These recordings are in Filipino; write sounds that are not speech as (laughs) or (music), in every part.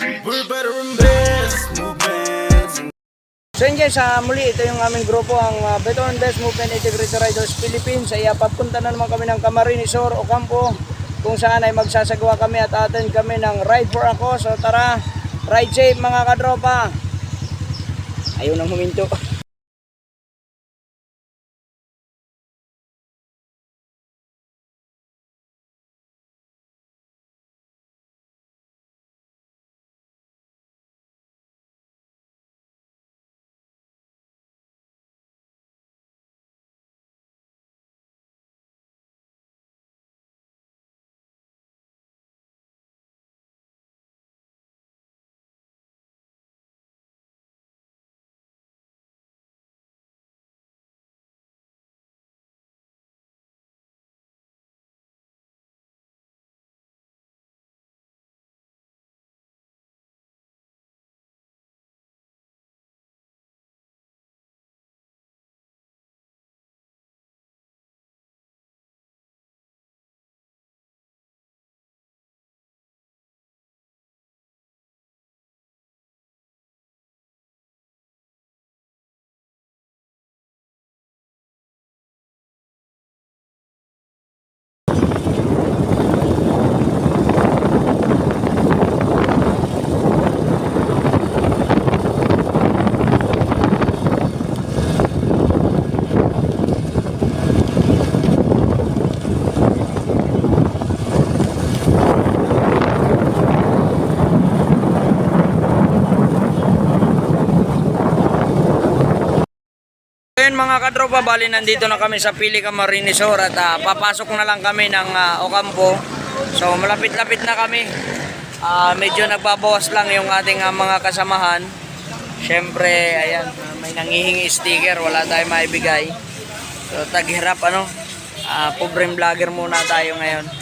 We're better and best movements. So yun guys, ah, muli ito yung aming grupo, ang uh, Better and Best Movement Integrated Riders Philippines. Ay uh, papunta na naman kami ng Camarinesor, Ocampo, kung saan ay magsasagawa kami at attend kami ng Ride for Ako. So tara, ride safe mga kadropa. Ayaw nang huminto. (laughs) Ngayon mga kadropa, bali nandito na kami sa Pili Camarinesor at ah, papasok na lang kami ng ah, Ocampo. So malapit-lapit na kami. Ah, medyo nagbabawas lang yung ating ah, mga kasamahan. Siyempre, ayan, ah, may nangihingi sticker, wala tayong maibigay. So taghirap ano, ah, pobreng vlogger muna tayo ngayon.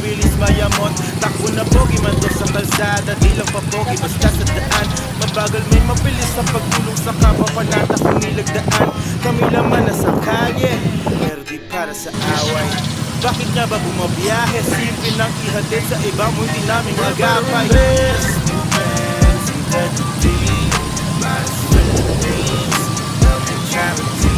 Bilis mayamot Takbo na pogi man to sa kalsada Di lang pa pogi basta sa daan Mabagal may mabilis sa pagtulong sa kapwa Panata kung nilagdaan Kami laman na sa kalye Pero di para sa away bakit nga ba bumabiyahe? Simple lang ihatid sa iba mo hindi namin agapay Best movements, integrity Lives Philippines, helping charities We're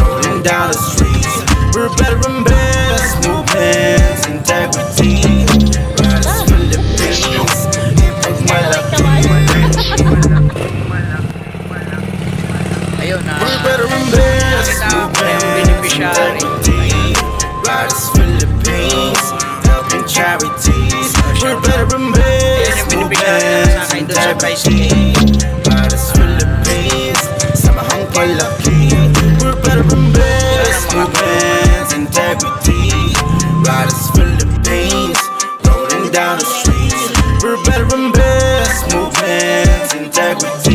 mamaya sa mga rolling down the streets. We're better and best movements, integrity. Riders Philippines, ipag malaki. ayun na We're better and best nakita ko na yung movements, beneficiary. integrity. Riders Philippines, helping charities. We're better and best Yan yung beneficiary na movements, sa akin doon sa integrity. down the street. We're better and best, movements, integrity.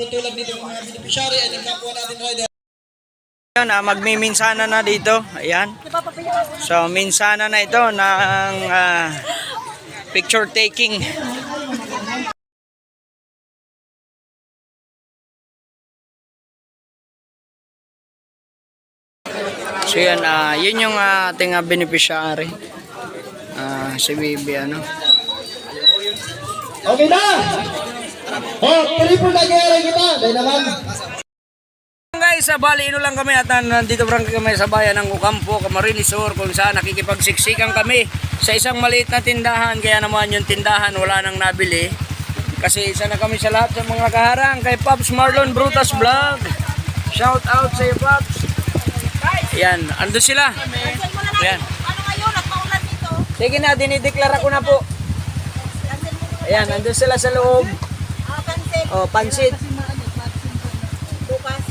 Nangangailangan po tulad dito ng mga beneficiary at ng kapwa natin rider. Ayan, ah, magmiminsana na dito. Ayan. So, minsana na ito ng ah, picture taking. So yan, ah, yun yung ah, ating ah, beneficiary. Ah, si Bibi, ano. Okay na! Oh, triple na kaya kita. Dahil naman, guys, sa Bali, ino lang kami at nandito parang kami sa bayan ng Ucampo, Camarines Sur, kung saan nakikipagsiksikan kami sa isang maliit na tindahan. Kaya naman yung tindahan wala nang nabili. Kasi isa na kami sa lahat sa mga kaharang kay Pops Marlon Brutas Vlog. Shout out sa iyo, Pops. Yan, ando sila. Yan. Ano. Sige na, dinideklara ko na po. Ayan, ando sila sa loob. Oh, pansit. Bukas.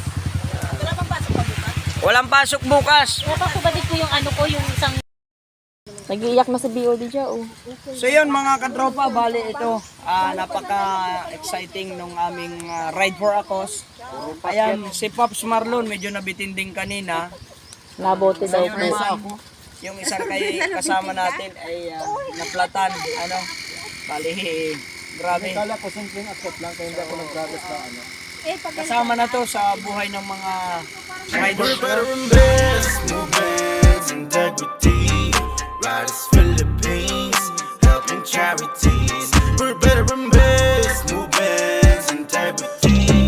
Wala bang pasok pa bukas? Walang pasok bukas. Napapabalik ko yung ano ko, yung isang... Nag-iiyak na sa BOD dyan, oh. So yun mga katropa, bali ito, ah, napaka-exciting nung aming ah, ride for a cause. Ayan, si Pops Marlon medyo nabitin din kanina. Nabote daw Yung isa, yung isang kay kasama natin ay ah, naplatan, ano, bali, grabe. Kala ko simpleng accept lang kaya hindi ako nag-progress na ano. Kasama na to sa buhay ng mga riders. better and best. Move bands, integrity. Riders Philippines, helping charities. We're better and best. Move bands, integrity.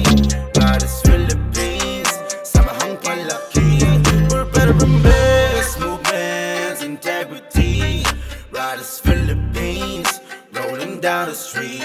Riders Philippines, samahang palaki. We're better and best. Move bands, integrity. Riders Philippines, rolling down the streets.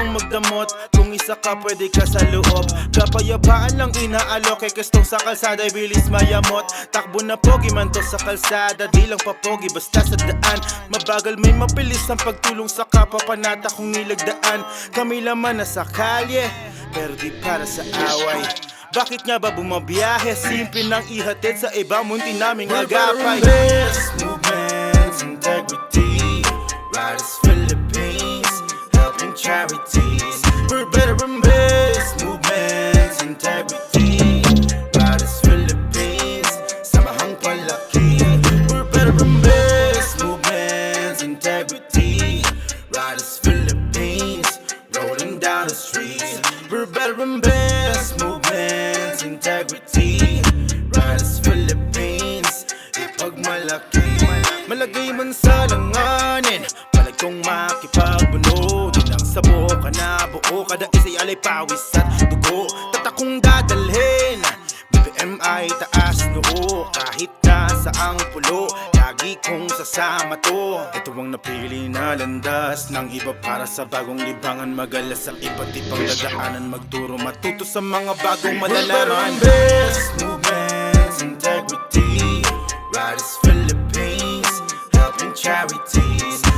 Ang magdamot. Kung isa ka pwede ka sa loob. Kapayapaan lang inaalok Kay kastong sa kalsada ay bilis mayamot. Takbo na pogi man to sa kalsada Di lang papogi basta sa daan. Mabagal may mabilis ang pagtulong sa kapwa Panata kong nilagdaan. Kami laman na sa kalye Pero di para sa away. Bakit nga ba bumabiyahe? Simple nang ihatid sa iba Munti naming agapay. Movements, integrity Riders Philippines charities. We're better and best Movements, integrity. Riders Philippines. Samahang palaki We're better and best Movements, integrity. Riders Philippines. Rolling down the streets. We're better and best Movements, integrity. Riders Philippines. Ipagmalaki Malagay man sa langanin Kada isa'y alay pawis at dugo Tatakong dadalhin. Ay taas noo. Kahit na saang pulo Lagi kong sasama to. Ito ang napili na landas Ng iba para sa bagong libangan. Magalas ang iba't ibang dadaanan. Magturo matuto sa mga bagong malalaman. Best movements, integrity. Riders Philippines Helping charities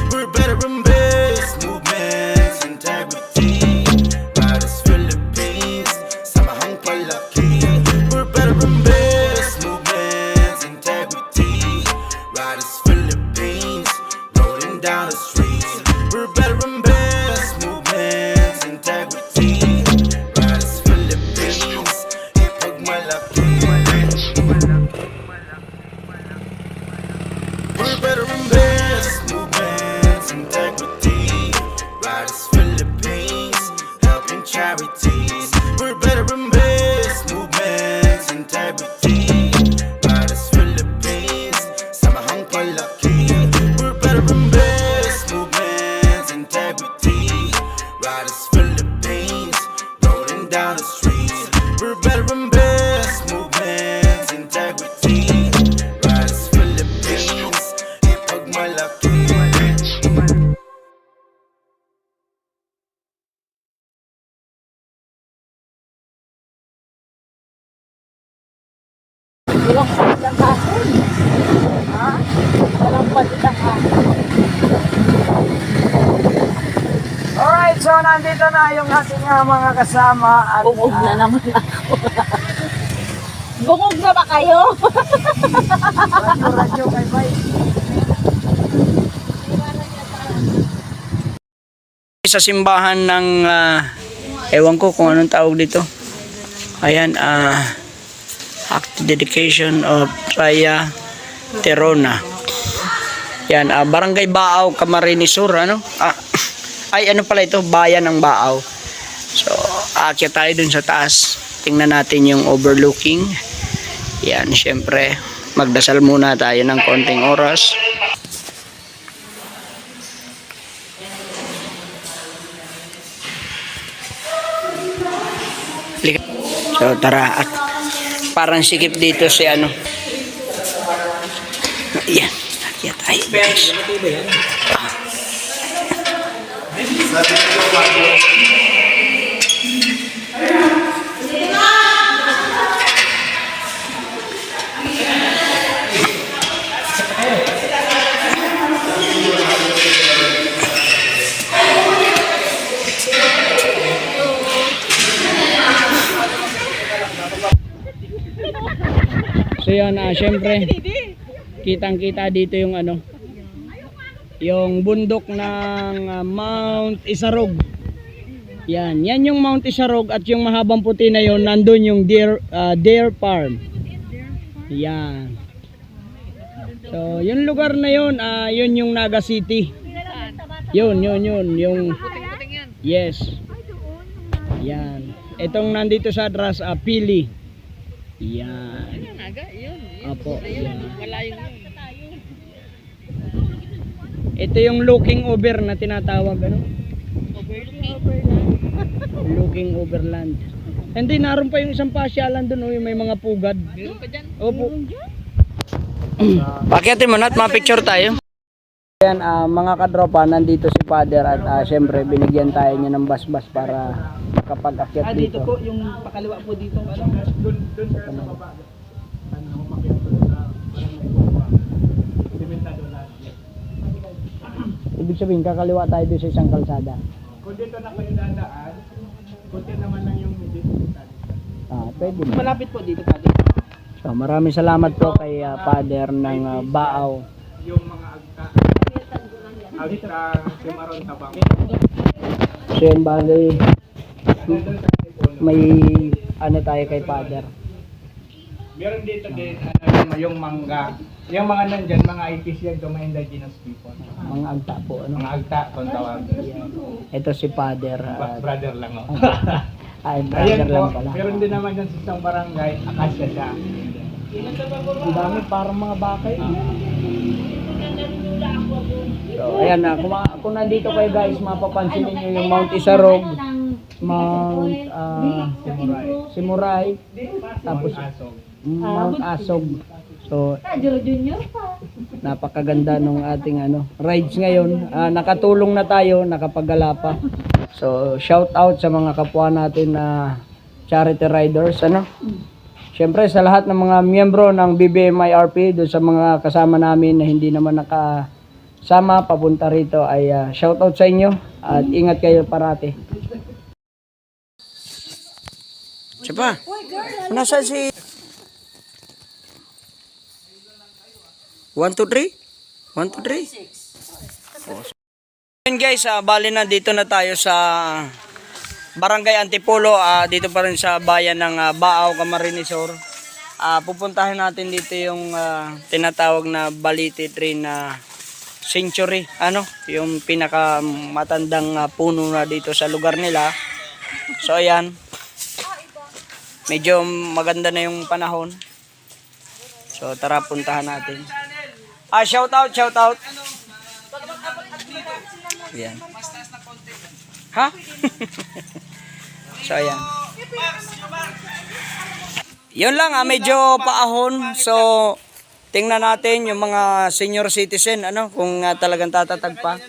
na yung ating ah, mga kasama at Bungog na naman ako. Bungog na ba kayo? radyo kay Bay. Sa simbahan ng ah, ewan ko kung anong tawag dito. Ayan, ah act dedication of Raya Terona. Yan, ah, Barangay Baaw, Camarines Sur, ano? Ah, ay, ano pala ito? Bayan ng Baaw. So, aakyat tayo dun sa taas. Tingnan natin yung overlooking. Yan, syempre, magdasal muna tayo ng konting oras. So, tara. At parang sikip dito si ano. Yan. Akyat tayo, guys. So yan, ah, syempre, kitang-kita dito yung ano, yung bundok ng ah, Mount Isarog. Yan, yan yung Mount Isarog at yung mahabang puti na yon nandun yung Deer, ah, Deer Farm. Yan. So, yung lugar na yun, ah, yun yung Naga City. Yun, yun, yun, yung Yes. Yan. Itong nandito sa atras, ah, Pili. Yan. Apo. Yan. Ito yung looking over na tinatawag ano? looking overland. Hindi, naroon pa yung isang pasyalan doon, oh, yung may mga pugad. Meron pa dyan? Opo. Pakiatin mo na at ma-picture tayo. Yan, ah, mga kadropa, nandito si Father at ah, syempre binigyan tayo niya ng basbas para makapag-akyat Ah, dito. dito po, yung pakaliwa po dito. Ano? Doon, doon sa baba. Ano, umakyat doon sa simentado na. Ibig sabihin, kakaliwa tayo doon sa isang kalsada. Kung dito na kayo dadaan, kunti naman lang yung medyo simentado. Ah, pwede na. Malapit po dito pati. So, maraming salamat po kay ah, Father ng ah, Baaw. Yung mga agta. Agta, simaron tabang. So, yun, bali, sa may ano tayo kay Father. Meron dito din, ano, yung, yung mangga. Yung mga nandyan, mga IPs yan, to mga indigenous people. Mga agta po. Ano? Mga agta, kung tawag. Ito si Father. Ah, Brother lang, oh. ay, (laughs) Ayan brother po, lang pala. meron din naman dyan sa isang barangay, Akasya siya. Ang dami parang mga bakay. So, ayan na. Kung, kung nandito kayo guys, mapapansin niyo yung Mount Isarog, Mount ah, Simuray, tapos Asog. Mount Asog. So, napakaganda nung ating ano, rides ngayon. Ah, nakatulong na tayo, nakapagala pa. So, shout out sa mga kapwa natin na charity riders, ano? Siyempre sa lahat ng mga miyembro ng BBMIRP, doon sa mga kasama namin na hindi naman nakasama papunta rito ay ah, shout out sa inyo at ingat kayo parati. Siya pa? Nasaan si... 1, 2, 3? 1, 2, 3? Yun guys, ah, bali na dito na tayo sa Barangay Antipolo, ah, dito pa rin sa bayan ng ah, Baaw, Camarines Sur. Ah, pupuntahan natin dito yung ah, tinatawag na Baliti Tree na century, ano, yung pinaka matandang ah, puno na dito sa lugar nila. So ayan. Medyo maganda na yung panahon. So tara puntahan natin. Ah, shout out, shout out. Ayan. Ha? (laughs) so ayan. Yun lang ah, medyo paahon. So tingnan natin yung mga senior citizen ano kung ah, talagang tatatag pa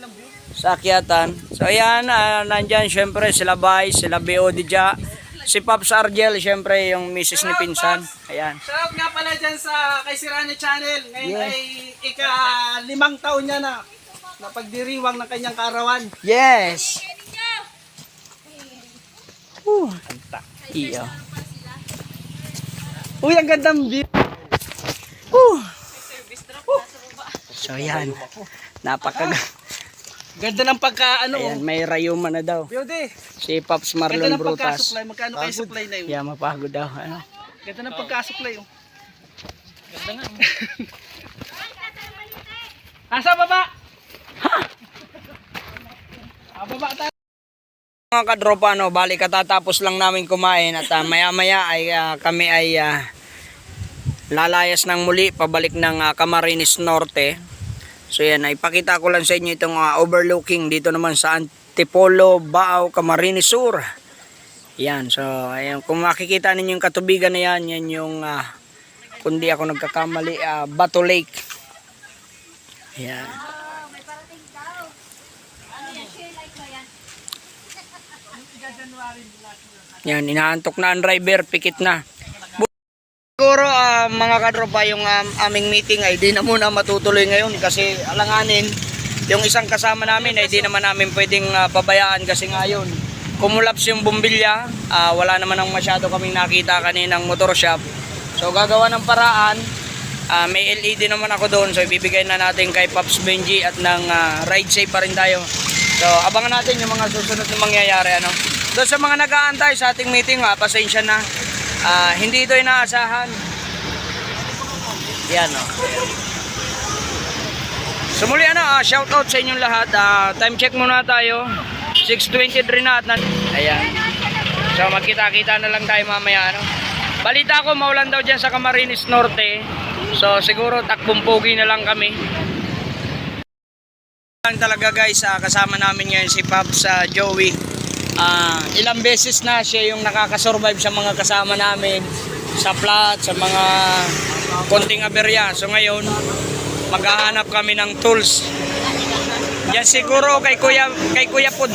sa akyatan. So ayan, ah, nandyan syempre sila Bay, sila BO Dija, si Pops Argel, syempre yung misis ni Pinsan. Ayan. Shoutout nga pala dyan sa kay Sirani Channel. Ngayon Yeah. ay ika limang taon niya na na pagdiriwang ng kanyang kaarawan. Yes. Uh, kanta. Iyo. Uy, ang gandang view. Uh. So yan. Napaka Ganda ng pagka ano. Ayan, may rayuma na daw. Beauty. Si Pops Ganda Marlon ng Brutas. pagkasuklay. Magkano kayo supply na yun? Yeah, mapagod daw. Ano? Ganda ng pagkasuklay. Oh. Ganda nga. (laughs) Asa baba? Ha? Ah, baba tayo. Mga kadropa, no, bali katatapos lang namin kumain at ah, (laughs) maya-maya ay ah, kami ay ah, lalayas ng muli pabalik ng ah, Camarines Norte. So yan, ipakita ko lang sa inyo itong ah, overlooking dito naman sa Antipolo, Bao, Camarines Sur. Yan, so ayun, kung makikita ninyo yung katubigan na yan, yan yung ah, kundi ako nagkakamali, ah, Bato Lake. Yan. Yan, inaantok na ang driver, pikit na. Mga kadropa yung um, aming meeting ay di na muna matutuloy ngayon kasi alanganin yung isang kasama namin ay di naman namin pwedeng ah, pabayaan kasi ngayon kumulaps yung bumbilya, ah, wala naman ang masyado kaming nakita kaninang motor shop. So gagawa ng paraan, ah, may LED naman ako doon so ibibigay na natin kay Pops Benji at ng ah, ride safe pa rin tayo. So abangan natin yung mga susunod na mangyayari ano. Doon sa mga nag-aantay sa ating meeting, ah, pasensya na. Ah, hindi ito inaasahan. Yan oh. So muli ano, ah, shout out sa inyong lahat. Ah, time check muna tayo. 6.23 na at na... Ayan. So magkita-kita na lang tayo mamaya ano. Balita ko maulan daw dyan sa Camarines Norte. So siguro takbong na lang kami. Lang talaga guys, ah, kasama namin ngayon si Pops sa Joey. Ah, ilang beses na siya yung nakakasurvive sa mga kasama namin sa plat, sa mga konting aberya. So ngayon, maghahanap kami ng tools. Yan siguro kay Kuya kay Kuya Food.